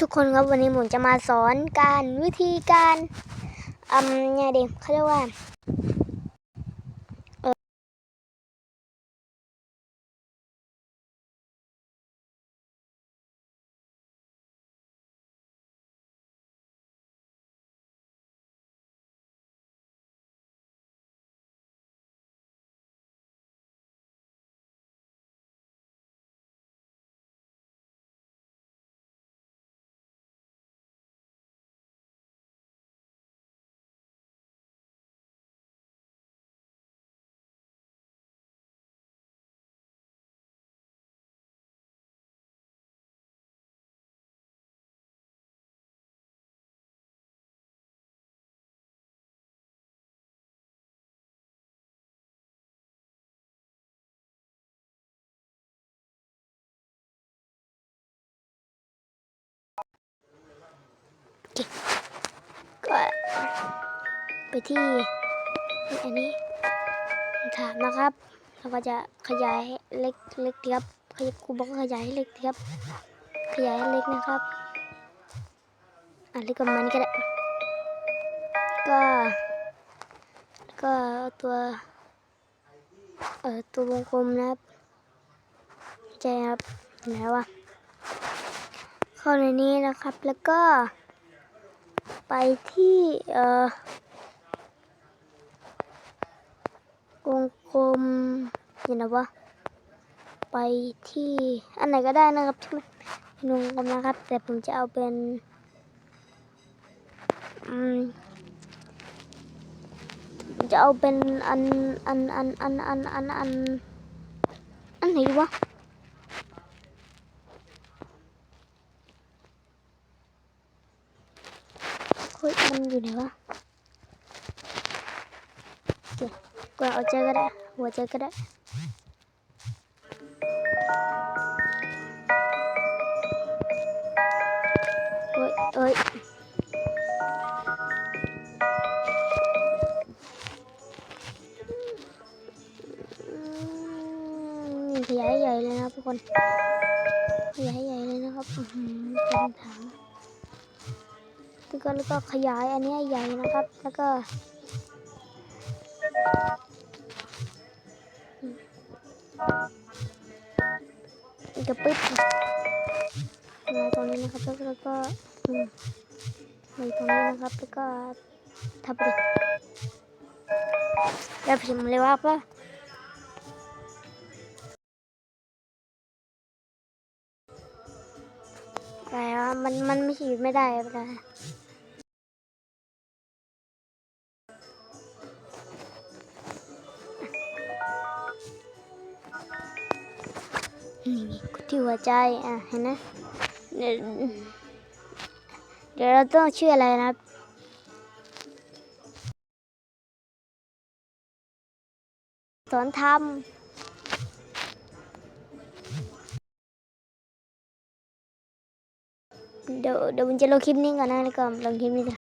ทุกคนครับวันนี้ผมจะมาสอนการวิธีการอืมไงดีเขาเรียกว่า ก็ไปที่อันนี้ถามนะครับเราก็จะขยายเล็กเล็กครับขยายครูบอกว่าขยายให้เล็กครับ ขยายให้เล็กนะครับอะเล็กประมาณนี้ก็ได้ก็ก็ตัวเอ่อตัววงกลมนะครับใช่ครับไหนวะเข้าในนี้นะครับแล้วก็ ไปที่เอ่อวงกลมนี่นะวะไปที่อันไหนก็ได้นะครับที่ไม่เป็นวงกลมนะครับ แต่ผมจะเอาเป็นอืมจะเอาเป็นอันอันอันอันอันอันอันอันไหนวะ เฮ้ยมันอยู่ไหนวะโอเคกูเอาใจก็ได้ หัวใจก็ได้เฮ้ยเอ้ยขยายใหญ่เลยนะทุกคนขยายใหญ่เลยนะครับเป็นถัง แล้วก็แล้วก็ขยายอันนี้ใหญ่นะครับ แล้วก็อืมอีกระปึ๊บขยาตรงนี้นะครับแล้วก็แล้วก็อืมในตรงนี้นะครับแล้วก็ทับไปดิแล้วพิมพ์เลยว่าปะ แต่ว่ามันมันไม่ฉีดไม่ได้ไม่ได้นี่นี่กดที่หัวใจอะเห็นไหมเดี๋ยวเดี๋ยวเราต้องชื่ออะไรนะสอนทำ เดี๋ยวเดี๋ยวผมจะลงคลิปนี้ก่อนนะแล้วก็ลงคลิปนี้จ้ะ